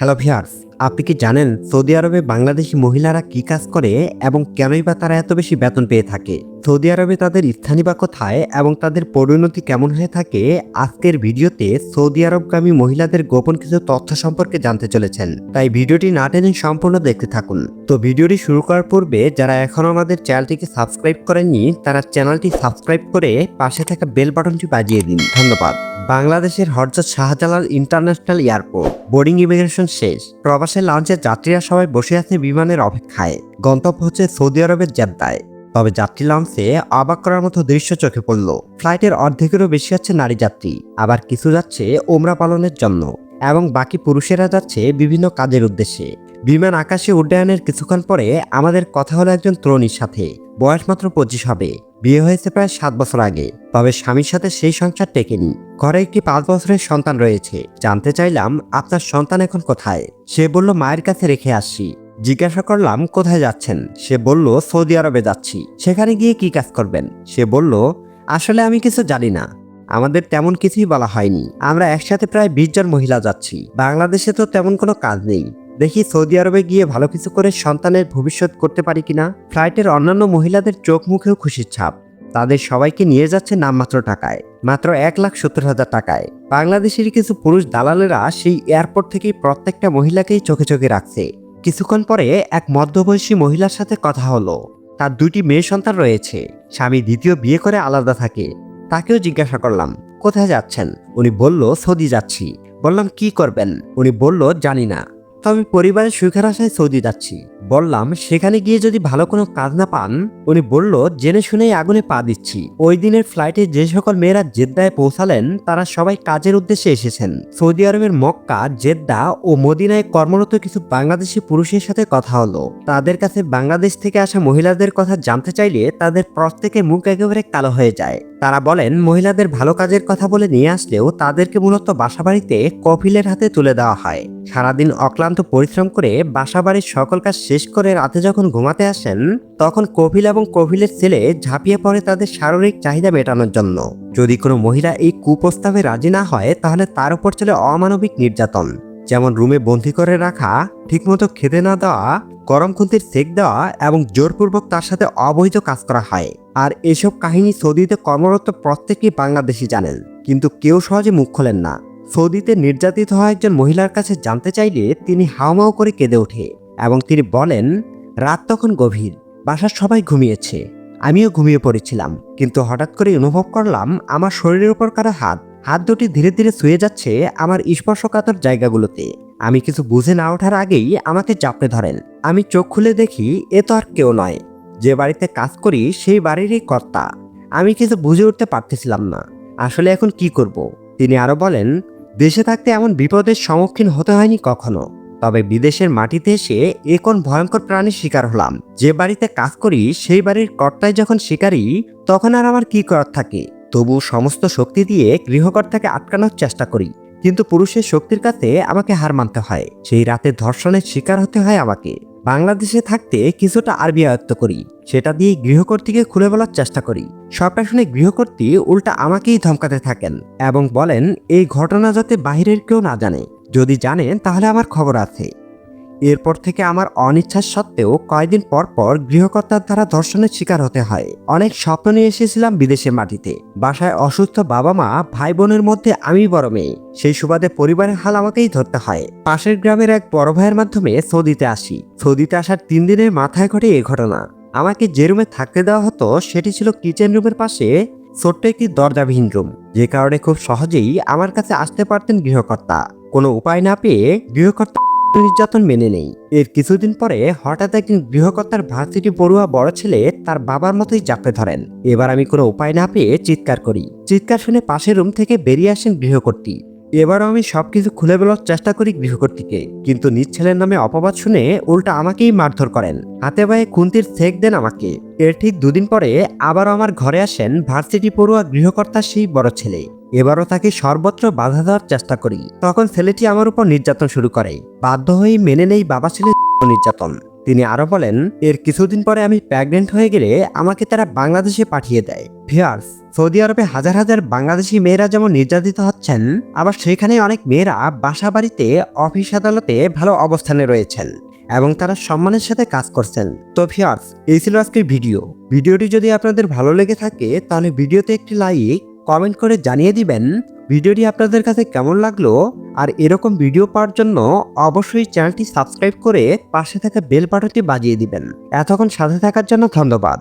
Hello viewers আপনি কি জানেন সৌদি আরবে বাংলাদেশি মহিলারা কি কাজ করে এবং কেনই বা তারা এত বেশি বেতন পেয়ে থাকে? সৌদি আরবে তাদের স্থানীয় বা কোথায় এবং তাদের পরিণতি কেমন হয়ে থাকে? আজকের ভিডিওতে সৌদি আরবগামী মহিলাদের গোপন কিছু তথ্য সম্পর্কে জানতে চলেছেন। তাই ভিডিওটি না টেনে সম্পূর্ণ দেখতে থাকুন। তো ভিডিওটি শুরু করার পূর্বে যারা এখনও আমাদের চ্যানেলটিকে সাবস্ক্রাইব করেননি, তারা চ্যানেলটি সাবস্ক্রাইব করে পাশে থাকা বেল বাটনটি বাজিয়ে দিন। ধন্যবাদ। বাংলাদেশের হরজত Shahjalal international airport. Boarding immigration শেষ। প্রবাসের লঞ্চে যাত্রীরা সবাই বসে আছে বিমানের অপেক্ষায়। গন্তব্য হচ্ছে সৌদি আরবের জেদ্দায়। তবে যাত্রী লঞ্চে অবাক করার মতো দৃশ্য চোখে পড়ল। ফ্লাইটের অর্ধেকেরও বেশি আছে নারী যাত্রী। আবার কিছু যাচ্ছে ওমরা পালনের জন্য। এবং বাকি পুরুষেরা যাচ্ছে বিভিন্ন কাজের উদ্দেশ্যে। বিমান আকাশে উড্ডয়নের কিছুক্ষণ পরে আমাদের কথা হলো একজন তরুণীর সাথে। বয়স মাত্র পঁচিশ হবে। বিয়ে হয়েছে প্রায় সাত বছর আগে, তবে স্বামীর সাথে সেই সংসার টেকেনি। ঘরে একটি পাঁচ বছরের সন্তান রয়েছে। জানতে চাইলাম, আপনার সন্তান এখন কোথায়? সে বলল, মায়ের কাছে রেখে আসছি। জিজ্ঞাসা করলাম, কোথায় যাচ্ছেন? সে বলল, সৌদি আরবে যাচ্ছি। সেখানে গিয়ে কি কাজ করবেন? সে বলল, আসলে আমি কিছু জানি না। আমাদের তেমন কিছুই বলা হয়নি। আমরা একসাথে প্রায় বিশ জন মহিলা যাচ্ছি। বাংলাদেশে তো তেমন কোনো কাজ নেই। দেখি সৌদি আরবে গিয়ে ভালো কিছু করে সন্তানের ভবিষ্যৎ করতে পারি কিনা? ফ্লাইটের অন্যান্য মহিলাদের চোখ মুখেও খুশির ছাপ। তাদের সবাইকে নিয়ে যাচ্ছে নামমাত্র টাকায়, মাত্র এক লাখ সত্তর হাজার টাকায়। বাংলাদেশের কিছু পুরুষ দালালেরা সেই এয়ারপোর্ট থেকেই প্রত্যেকটা মহিলাকেই চোখে চোখে রাখছে। কিছুক্ষণ পরে এক মধ্যবয়সী মহিলার সাথে কথা হলো। তার দুটি মেয়ে সন্তান রয়েছে। স্বামী দ্বিতীয় বিয়ে করে আলাদা থাকে। তাকেও জিজ্ঞাসা করলাম, কোথায় যাচ্ছেন? উনি বলল, সৌদি যাচ্ছি। বললাম, কি করবেন? উনি বলল, জানি না। তবে পরিবারের সুখের আশায় সৌদি যাচ্ছি। বললাম, সেখানে গিয়ে যদি ভালো কোনো কাজ না পান, উনি বলল, জেনে শুনেই আগুনে পা দিচ্ছি। ওই দিনের ফ্লাইটে যে সকল মেয়েরা জেদ্দায় পৌঁছালেন, তারা সবাই কাজের উদ্দেশ্যে এসেছেন। সৌদি আরবের মক্কা, জেদ্দা ও মদিনায় কর্মরত কিছু বাংলাদেশি পুরুষের সাথে কথা হলো। তাদের কাছে বাংলাদেশ থেকে আসা মহিলাদের কথা জানতে চাইলে তাদের প্রত্যেকের মুখ একেবারে কালো হয়ে যায়। তারা বলেন, মহিলাদের ভালো কাজের কথা বলে নিয়ে আসলেও তাদেরকে মূলত বাসাবাড়িতে কফিলের হাতে তুলে দেওয়া হয়। সারাদিন অক্লান্ত পরিশ্রম করে বাসাবাড়ির সকল কাজ শেষ করে রাতে যখন ঘুমাতে আসেন, তখন কপিল এবং কপিলের ছেলে ঝাঁপিয়ে পড়ে তাদের শারীরিক চাহিদা মেটানোর জন্য। যদি কোনো মহিলা এই কুপ্রস্তাবে রাজি না হয়, তাহলে তার উপর চলে অমানবিক নির্যাতন। যেমন রুমে বন্দি করে রাখা, ঠিকমতো খেতে না দেওয়া, গরম খুন্তির সেক দেওয়া এবং জোরপূর্বক তার সাথে অবৈধ কাজ করা হয়। আর এসব কাহিনী সৌদিতে কর্মরত প্রত্যেকেই বাংলাদেশি জানেন। কিন্তু কেউ সহজে মুখ খোলেন না। সৌদিতে নির্যাতিত হওয়া একজন মহিলার কাছে জানতে চাইলে তিনি হাওমাও করে কেঁদে ওঠে। এবং তিনি বলেন, রাত তখন গভীর, বাসার সবাই ঘুমিয়েছে। আমিও ঘুমিয়ে পড়েছিলাম, কিন্তু হঠাৎ করে অনুভব করলাম আমার শরীরের উপর কারও হাত হাত দুটি ধীরে ধীরে শুয়ে যাচ্ছে আমার স্পর্শকাতর জায়গাগুলোতে। আমি কিছু বুঝে না ওঠার আগেই আমাকে চাপড়ে ধরেন। আমি চোখ খুলে দেখি, এ তো আর কেউ নয়। যে বাড়িতে কাজ করি, সেই বাড়িরই কর্তা। আমি কিছু বুঝে উঠতে পারতেছিলাম না। আসলে এখন কি করব? তিনি আরও বলেন, দেশে থাকতে এমন বিপদের সম্মুখীন হতে হয়নি কখনো। তবে বিদেশের মাটিতে এসে এ কোন ভয়ঙ্কর প্রাণীর শিকার হলাম? যে বাড়িতে কাজ করি, সেই বাড়ির কর্তায় যখন শিকারি, তখন আর আমার কি করার থাকে? তবু সমস্ত শক্তি দিয়ে গৃহকর্তাকে আটকানোর চেষ্টা করি। কিন্তু পুরুষের শক্তির কাছে আমাকে হার মানতে হয়। সেই রাতে ধর্ষণের শিকার হতে হয় আমাকে। বাংলাদেশে থাকতে কিছুটা আরবি আয়ত্ত করি। সেটা দিয়ে গৃহকর্তীকে খুলে বলার চেষ্টা করি। সবটা শুনে গৃহকর্তী উল্টা আমাকেই ধমকাতে থাকেন এবং বলেন, এই ঘটনা যাতে বাহিরের কেউ না জানে। যদি জানেন, তাহলে আমার খবর আছে। এরপর থেকে আমার অনিচ্ছা সত্ত্বেও কয়েকদিন পর পর গৃহকর্তার দ্বারা ধর্ষণের শিকার হতে হয়। অনেক স্বপ্ন নিয়ে এসেছিলাম বিদেশে মাটিতে। বাসায় অসুস্থ বাবা মা, ভাই বোনের মধ্যে আমি বড় মেয়ে। সেই সুবাদে পরিবারের হাল আমাকেই ধরতে হয়। পাশের গ্রামের এক বড় ভাইয়ের মাধ্যমে সৌদিতে আসি। সৌদিতে আসার তিন দিনের মাথায় ঘটে এ ঘটনা। আমাকে যে রুমে থাকতে দেওয়া হতো, সেটি ছিল কিচেন রুমের পাশে ছোট্ট একটি দরজাবিহীন রুম। যে কারণে খুব সহজেই আমার কাছে আসতে পারতেন গৃহকর্তা। কোনো উপায় না পেয়ে গৃহকর্তা নির্যাতন মেনে নেই। এর কিছুদিন পরে হঠাৎ একদিন গৃহকর্তার ভার্সিটি পড়ুয়া বড় ছেলে তার বাবার মতোই চাপড়ে ধরেন। এবার আমি কোনো উপায় না পেয়ে চিৎকার করি। চিৎকার শুনে পাশের রুম থেকে বেরিয়ে আসেন গৃহকর্তী এবারও আমি সবকিছু খুলে বলার চেষ্টা করি গৃহকর্তীকে কিন্তু নিজ ছেলের নামে অপবাদ শুনে উল্টা আমাকেই মারধর করেন। হাতে পায়ে খুন্তির সেক দেন আমাকে। এর ঠিক দুদিন পরে আবারও আমার ঘরে আসেন ভার্সিটি পড়ুয়া গৃহকর্তার সেই বড় ছেলে। এবারও তাকে সর্বত্র বাধা দেওয়ার চেষ্টা করি। তখন ছেলেটি আমার উপর নির্যাতন শুরু করে। বাধ্য হয়ে মেনে নেই বাবা ছেলে নির্যাতন। তিনি আরও বলেন, এর কিছুদিন পরে আমি প্রেগনেন্ট হয়ে গেলে আমাকে তারা বাংলাদেশে পাঠিয়ে দেয়। ভিয়ার্স সৌদি আরবে হাজার হাজার বাংলাদেশি মেয়েরা যেমন নির্যাতিত হচ্ছেন, আবার সেখানে অনেক মেয়েরা বাসা বাড়িতে অফিস আদালতে ভালো অবস্থানে রয়েছেন এবং তারা সম্মানের সাথে কাজ করছেন। তো ভিয়ার্স এই ছিল আজকের ভিডিও। ভিডিওটি যদি আপনাদের ভালো লেগে থাকে, তাহলে ভিডিওতে একটি লাইক কমেন্ট করে জানিয়ে দিবেন ভিডিওটি আপনাদের কাছে কেমন লাগল আর এরকম ভিডিও পাওয়ার জন্য অবশ্যই চ্যানেলটি সাবস্ক্রাইব করে পাশে থাকা বেল বাটনটি বাজিয়ে দিবেন। এতক্ষণ সাথে থাকার জন্য ধন্যবাদ।